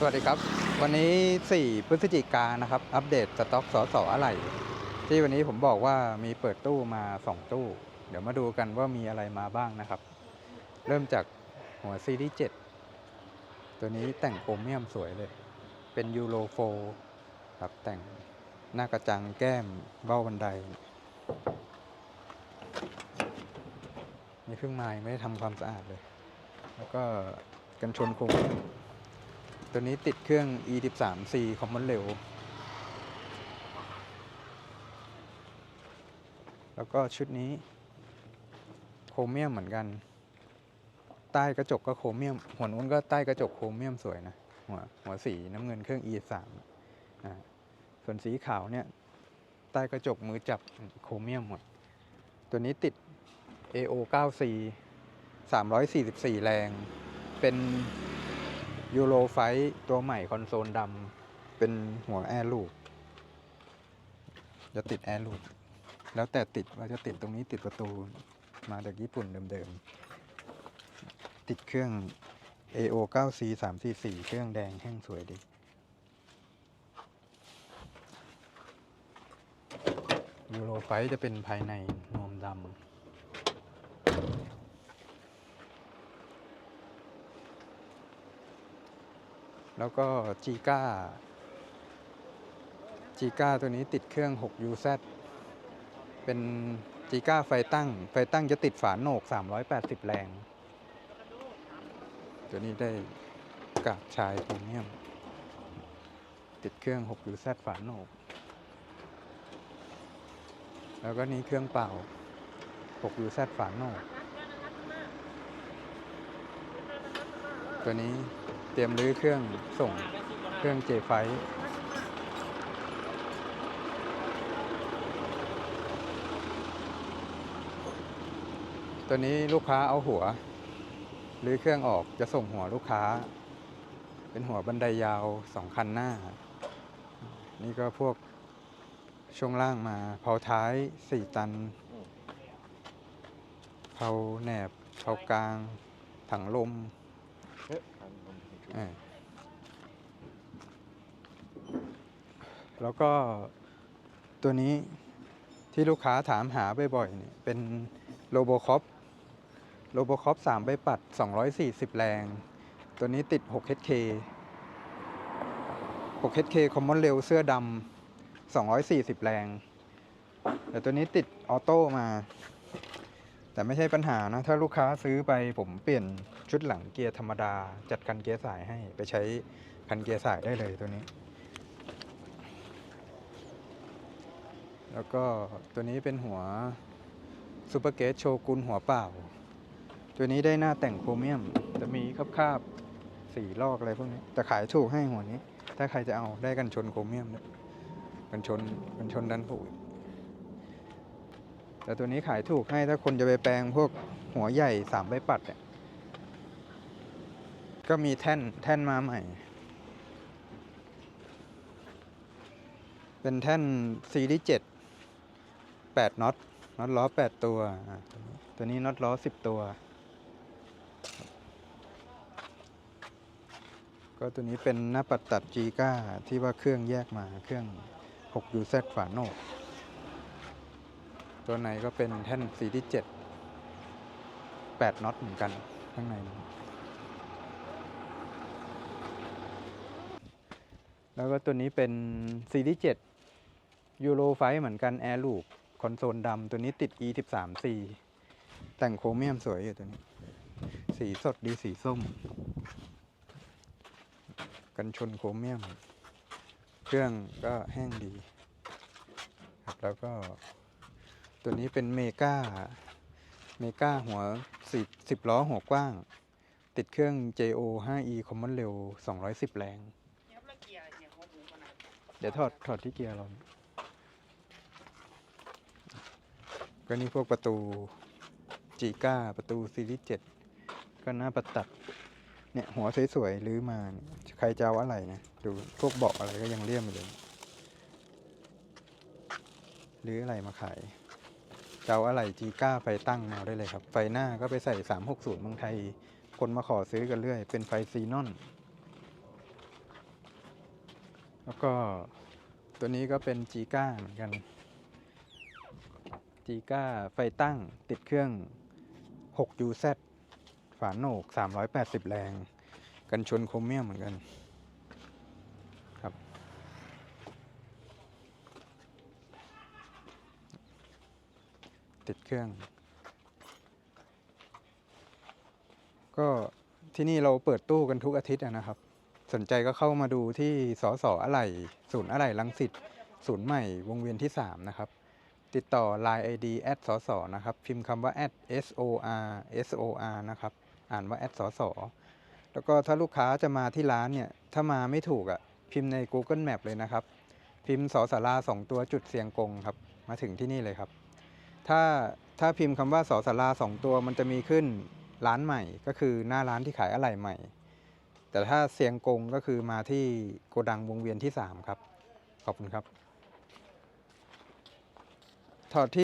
สวัสดีครับ วันนี้ 4 พฤศจิกายนนะครับ อัปเดตสต็อกสอสออะไร ที่วันนี้ผมบอกว่ามีเปิดตู้มา 2 ตู้ เดี๋ยวมาดูกันว่ามีอะไรมาบ้างนะครับ เริ่มจากหัวซีรีส์7ตัวนี้แต่งโครเมียมสวยเลย เป็นยูโรโฟครับแต่งหน้ากระจังแก้มเบ้าบันได นี่เพิ่งมาไม่ได้ทำความสะอาดเลย แล้วก็กันชนโครเมียม ตัวนี้ติดเครื่อง E13C Common Rail แล้วก็ชุดนี้ โครเมียมเหมือนกัน ใต้กระจกก็โครเมียม หัวนู้นก็ใต้กระจกโครเมียมสวยนะ หัวหัวสีน้ำเงินเครื่อง E3 อ่าส่วนสีขาวเนี่ย ใต้กระจกมือจับโครเมียมหมด ตัวนี้ติด AO9C 344 แรง เป็น ยูโรไฟตัวใหม่คอนโซลดำเป็นหัวแอร์ลูปจะติดแอร์ลูปแล้วแต่ติดว่าจะติดตรงนี้ติดประตูมาจากญี่ปุ่นเดิมๆ ติดเครื่อง AO 9C 344 เครื่องแดงแห้งสวยดี ยูโรไฟจะเป็นภายในนวมดำ แล้วก็จีก้าจีก้าตัวนี้ติดเครื่อง 6UZ เป็นจีก้าไฟตั้ง ไฟตั้งจะติดฝาโหนก 380 แรง ตัวนี้ได้กากชายพรีเมียม ติดเครื่อง 6UZ ฝาโหนก แล้วก็นี้เครื่องเป่า 6UZ ฝาโหนก ตัวนี้ ตรียมรื้อเครื่องส่งเครื่องเจไฟตัวนี้ลูกค้าเอาหัวรื้อเครื่องออกจะส่งหัวลูกค้า เป็นหัวบันไดยาวสองคันหน้า นี่ก็พวกช่วงล่างมา เผาท้ายสี่ตัน เผาแหนบ เผากลาง ถังลม แล้วก็ตัวนี้ที่ลูกค้าถามหาบ่อยๆเนี่ยเป็นโลโบคอปโลโบคอป3ใบปัด 240 แรง ตัวนี้ติด 6HK 6HK Common Rail เสื้อดำ240 แรง แต่ตัวนี้ติดออโต้มา แต่ไม่ใช่ปัญหานะ ถ้าลูกค้าซื้อไปผมเปลี่ยนชุดหลังเกียร์ธรรมดา จัดคันเกียร์สายให้ไปใช้คันเกียร์สายได้เลยตัวนี้ แล้วก็ตัวนี้เป็นหัวซูเปอร์เกตโชกุนหัวเปล่า ตัวนี้ได้หน้าแต่งโครเมียม จะมีคาบคาบๆสีลอกอะไรพวกนี้แต่ขายถูกให้หัวนี้ ถ้าใครจะเอาได้กันชนโครเมียมด้วยกันชนกันชนดันผูก แต่ตัวนี้ขายถูกให้ถ้าคนจะไปแปลงพวกหัวใหญ่สามใบปัดเนี่ยก็มีแท่นแท่นมาใหม่ เป็นแท่นซีรีส์เจ็ดแปดน็อตน็อตล้อแปดตัว ตัวนี้น็อตล้อสิบตัว ก็ตัวนี้เป็นหน้าปัดตัดจีก้าที่ว่าเครื่องแยกมาเครื่อง 6UZ ฝาโนก ตัวไหนก็เป็นแท่นซีที่เจ็ดแปดน็อตเหมือนกันข้างใน แล้วก็ตัวนี้เป็นซีรีส์เจ็ดยูโรไฟเหมือนกันแอร์ลูปคอนโซลดำตัวนี้ติด e 1 3 c แต่งโครเมียมสวยอยู่ตัวนี้ สีสดดีสีส้ม กันชนโครเมียม เครื่องก็แห้งดีครับแล้วก็ ตัวนี้เป็นเมกาเมกาหัวสิบสิบล้อหัวกว้าง ติดเครื่อง JO 5E Common Rail 210 แรง เดี๋ยวถอดถอดที่เกียร์เราก็นี่พวกประตูจีก้าประตูซีรีส์7ก็หน้าประตัด เนี่ยหัวสวยๆรื้อมาเนี่ยใครจะเอาอะไรนะดูพวกเบาะอะไรก็ยังเลี่ยมอยู่เลยรื้ออะไรมาขาย จะเอาอะไรจีก้าไฟตั้งมาได้เลยครับ ไฟหน้าก็ไปใส่ 360เมืองไทย คนมาขอซื้อกันเรื่อย เป็นไฟซีนอน แล้วก็ตัวนี้ก็เป็นจีก้าเหมือนกันจีก้าไฟตั้งติดเครื่อง 6UZ ฝาโหนก 380 แรง กันชนโครเมียมเหมือนกัน ครับ ติดเครื่อง ก็ที่นี่เราเปิดตู้กันทุกอาทิตย์นะครับ สนใจก็เข้ามาดูที่สอสออะไหล่ศูนย์อะไหล่ลังสิตศูนย์ใหม่วงเวียนที่ 3 นะครับ ติดต่อ Line ID แอดสอสอนะครับ พิมพ์คำว่า s s o r s o r นะครับ อ่านว่าแอดสอสอแล้วก็ถ้าลูกค้าจะมาที่ร้านเนี่ย ถ้ามาไม่ถูกอะ่ะ พิมพ์ใน Google Map เลยนะครับ พิมพ์สอสาราสองตัวจุดเสียงกงครับ มาถึงที่นี่เลยครับ ถ้าถ้าพิมพ์คำว่าสอสาราสองตัวมันจะมีขึ้นร้านใหม่ก็คือหน้าร้านที่ขายอะไหล่ใหม่ แต่ถ้าเสียงกงก็คือมาที่โกดังวงเวียนที่ 3 ครับ ขอบคุณครับถอดที่